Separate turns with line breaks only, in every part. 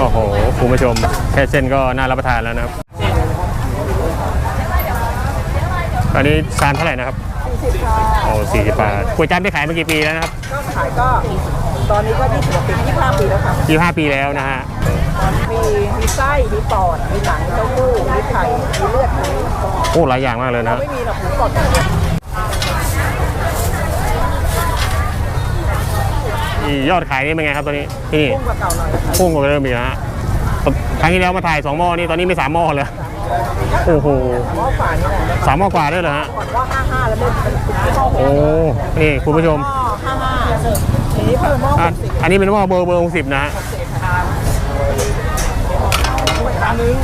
โอ้โหคุณผู้ชมแค่เส้นก็น่ารับประทานแล้วนะครับอันนี้ชามเท่าไหร่นะครับ
40ค่ะ
โอ้สี่สิบบาทก๋วยจั๊บได้ขายมากี่ปีแล้วนะครับ
ก็ขายก็ตอนนี้ก็20กว่าปี25ปีแล้วค่ะ
ยี่ห้าปีแล้วนะฮะ
มีมีไส้มีปอดมีหนังเต้าหู้มีไข่มีเลือดหมู
โอ้หลายอย่างมากเลยนะ
ไม่มีหรอกหมูกรอบอ ย่างเดียว
อียอดขายนี่เป็นไงครับตอนนี้ที่นี่
พุ่งกว่าเก่าหน่อยนะคะ
พุ่งกว่าเดิมอีกนะฮะครั้งที่แล้วมาถ่ายสองหม้อนี่ตอนนี้มีสามหม้อเลยโอ้โห
หม้อฝานี่แหละ
สามหม้อกว่าด้วยเหรอฮะ
ก่อนว่า55แล้วเป็นเป็นหม้อ
โอ้นี่คุณผู้ชม
หม้อ55ทีนี้เพิ่มหม้อ
อะอันนี้เป็นหม้อเบอร์เบอร์หกสิบนะฮะ
60ชามนึง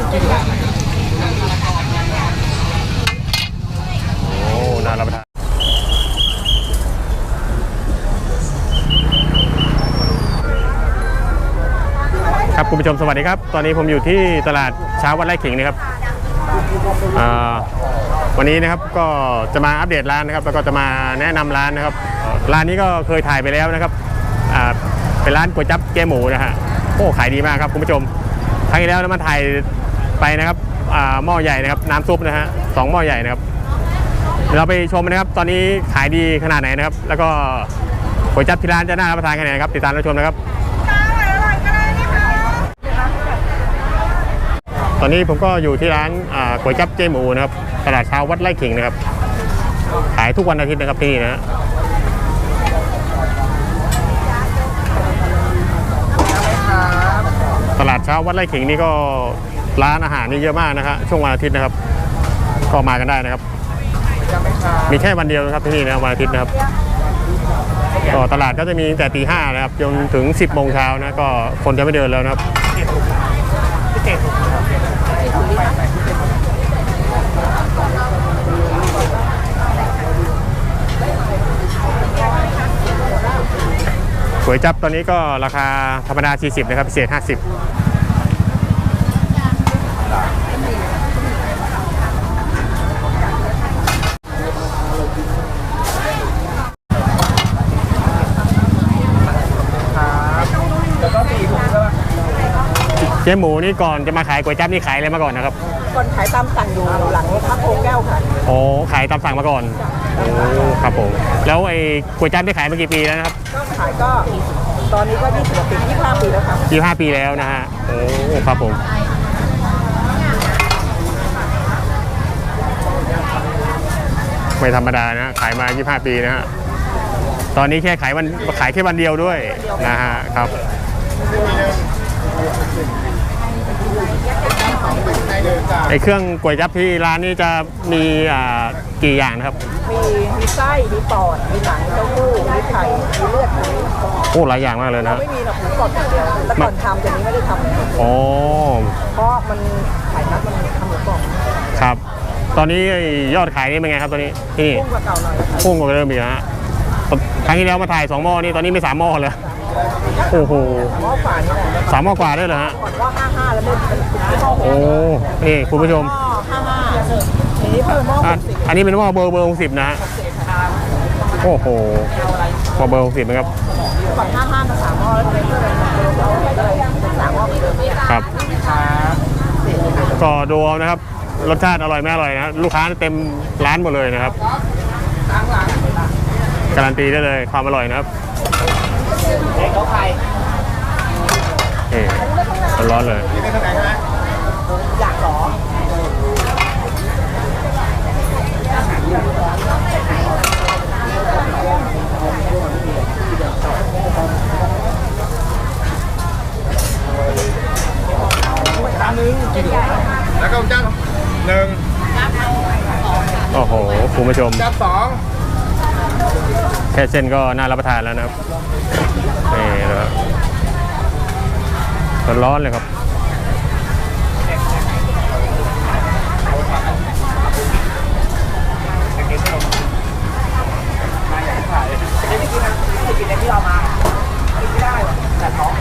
โอ้น่ารับประทาน ครับคุณผู้ชมสวัสดีครับ ตอนนี้ผมอยู่ที่ตลาดเช้าวัดไร่ขิงนะครับวันนี้นะครับก็จะมาอัปเดตร้านนะครับ แล้วก็จะมาแนะนำร้านนะครับ ร้านนี้ก็เคยถ่ายไปแล้วนะครับเป็นร้านก๋วยจั๊บเจ๊หมูนะฮะโอ้ขายดีมากครับคุณผู้ชมครั้งที่แล้วนะมาถ่ายไปนะครับหม้อใหญ่นะครับน้ำซุปนะฮะสองหม้อใหญ่นะครับเดี๋ยวเราไปชมนะครับ ตอนนี้ขายดีขนาดไหนนะครับ แล้วก็ก๋วยจั๊บที่ร้านจะน่ารับประทานขนาดไหนครับติดตามรับชมนะครับ อนนี้ผมก็อยู่ที่ร้านอ่าก๋วยจับเจหมูนะครับตลาดเช้าวัดไร่ขิงนะครับ ขายทุกวันอาทิตย์นะครับที่นี่นะฮะตลาดเช้าวัดไร่ขิงนี่ก็ร้านอาหารนี่เยอะมากนะครับช่วงวันอาทิตย์นะครับ ก็มากันได้นะครับ มีแค่วันเดียวนะครับที่นี่นะวันอาทิตย์นะครับก็ตลาดก็จะมีตั้งแต่ตีห้านะครับจนถึง 10โมงเช้านะก็คนจะไม่เดินแล้วนะครับ ก๋วยจับตอนนี้ก็ราคาธรรมดา 40 นะครับพิเศษ 50
แล้วก็สี่ถุงใช่ป่ะ
เจ๊หมูนี่ก่อนจะมาขายก๋วยจั๊บนี่ขายอะไรมาก่อนนะครับ
ก่อนขายตามสั่งอยู่หลังพักโพแก้วค่ะ
โอ้ขายตามสั่งมาก่อนโอ้ครับผมแล้วไอ้ก๋วยจั๊บได้ขายมากี่ปีแล้วนะครับ
ก็ขายก็ตอนนี้ก็20กว่าปี25ปีแล้วค่ะ
ยี่ห้าปีแล้วนะฮะโอ้ครับผมไม่ธรรมดานะขายมา 25 ปีนะฮะ ตอนนี้แค่ขายวันขายแค่วันเดียวด้วยนะฮะครับ ไอ้เครื่องก๋วยจั๊บที่ร้านนี้จะมีอ่ากี่อย่างนะครับ
มีมีไส้ มีปอด มีหนังเต้าหู้มีไข่ มีเลือดหมู
โอ้หลายอย่างมากเลยนะ
ไม่มีหรอกหมูกรอบอย่างเดียว แต่ก่อนทำแต่นี้ไม่ได้ทำเลย
อ๋อ
เพราะมันขายนัดมันทำหมูกรอบ
ครับ ตอนนี้ยอดขายนี่เป็นไงครับตอนนี้ที่นี่
พุ่งกว่าเก่าหน่อยนะคะ
พุ่งกว่าเดิมอีกนะฮะครั้งที่แล้วมาถ่ายสองหม้อนี่ตอนนี้มีสามหม้อเลย โอ้โหสามหม้อกว่าด้วยเหรอฮะ
ก่อนว่า55แล้วเป็นเป็นหม้อ
โอ้นี่คุณผู้ชม
หม้อ55ทีนี้เพิ่มหม้อ
อะ
60
อันนี้เป็นหม้อเบอร์เบอร์หกสิบนะฮะโอ้โหหม้อเบอร์หกสิบนะครับ
ก่อน55มาสามหม้อแล้วเป็นเพิ่มเป็นเป็นสามหม้อ
ครับก็ดูเอานะครับรสชาติอร่อยไม่อร่อยนะลูกค้าเต็มร้านหมดเลยนะครับการันตีได้เลยความอร่อยนะครับ
เด็กเขาใคร
นี่ร้อนๆเลย
อยากหรอ
แล้วก็จับหนึ่ง
โอ้โห คุณผู้ชม
จับสอง
แค่เส้นก็น่ารับประทานแล้วนะครับ นี่นะครับร้อนเลยครับ
ไม่กินนะไม่กินในที่เรามากินไม่ได้หรอกแต่ท้อง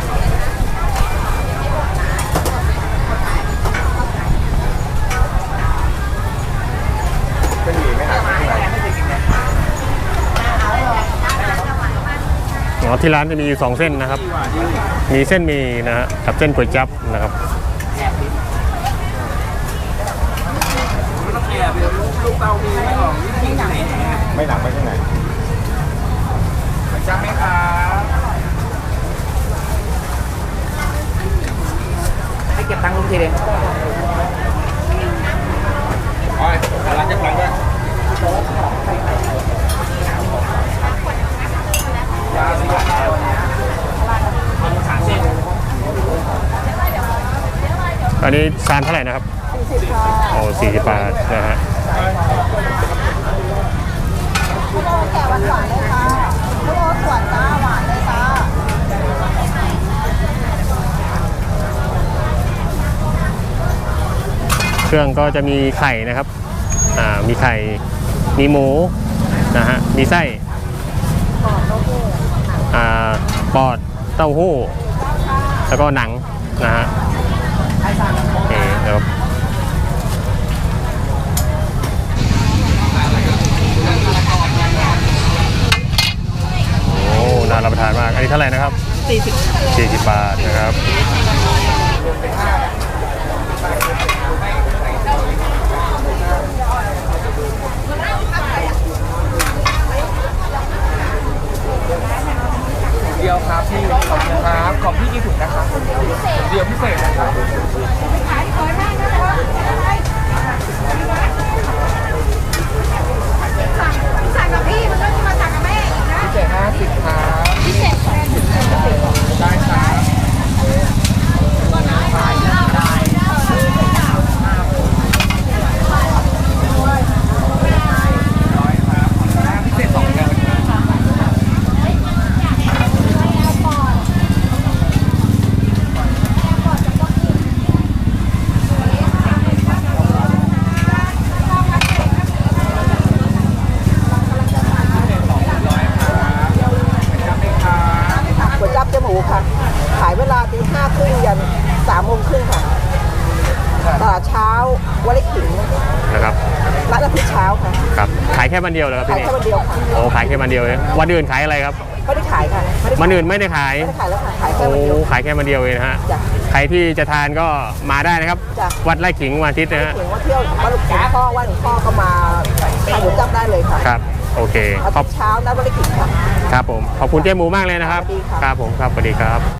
ร้อที่ร้านจะมีอยู่สองเส้นนะครับ มีเส้นหมีนะฮะกับเส้นก๋วยจั๊บนะครับ
ลูกเตามีไม่ออกวิธีไหน
ไม่หนักไปที่ไหน
จำไหมครับให้เก็บตังค์ลุงทีเดียว
โอ้ยร้านจะพังด้วย
ยาสีขาวเนี่ยเอาสามเส้น
อันนี้ชานเท่าไหร่นะครับโอ้สี่สิบบาทนะฮะ
คุโรแกะหวานหวานๆเลยค่ะคุโรสวนจ้าหวานเลยจ้า
เครื่องก็จะมีไข่นะครับ อ่า มีไข่ มีหมูนะฮะ มีไส้ อ่า ปอด เต้าหู้ แล้วก็หนังนะฮะ โอเคเดี๋ยวโอ้น่ารับประทานมาก อันนี้เท่าไหร่นะครับ 40 40 บาทนะครับ
เดียวครับพี่ขอบคุณครับขอบพี่กี่ถุงนะครับเดียวพิเศษนะครับ
สั่งกับพี่มันก็มาสั่งกับแม่อีกนะ
พิเศษห้าสิบครับ
พิเศษแพง
ได้ครับร้อยครับพิเศษสองเดือน
ก๋วยจั๊บเจ๊หมูค่ะ ขายเวลาตีห้าครึ่งยันสามโมงครึ่งค่ะตลาดเช้าวัดไร่ขิง
นะครับ
ร้านอาทิตย์เช้าค่ะ
ครับขายแค่วันเดียวเหรอครับ
ขาย
ที่นี่
แค่วันเดียวค่ะ
โอ้ขายแค่วันเดียวเลยวันอื่นขายอะไรครับ
ไม่ได้ขายค่ะไม่ได้
วันอื่นไม่ได้ขาย
ไม่ได้ขายแล้วค่ะขายแค่
โอ้
วันเดียว
ขายแค่วันเดียวเองนะฮะ
จ้ะ
ใครที่จะทานก็มาได้นะครับ
จ้ะ
วัดไร่ขิงวันอาทิตย์นะฮะ
ถึงว่าเที่ยววัดหลวงพ่อวัดหลวงพ่อก็มาทานก๋วยจั๊บได้เลยค่ะ
ครับโอเค
อา
ขอบ
ทิตย์เช้านัดวัดไร่ขิงค่ะ
ครับผมขอบคุณเจ๊หมูมากเลยนะครับ
สวัสดีค่ะ
ครับผมครับสวัสดีครับ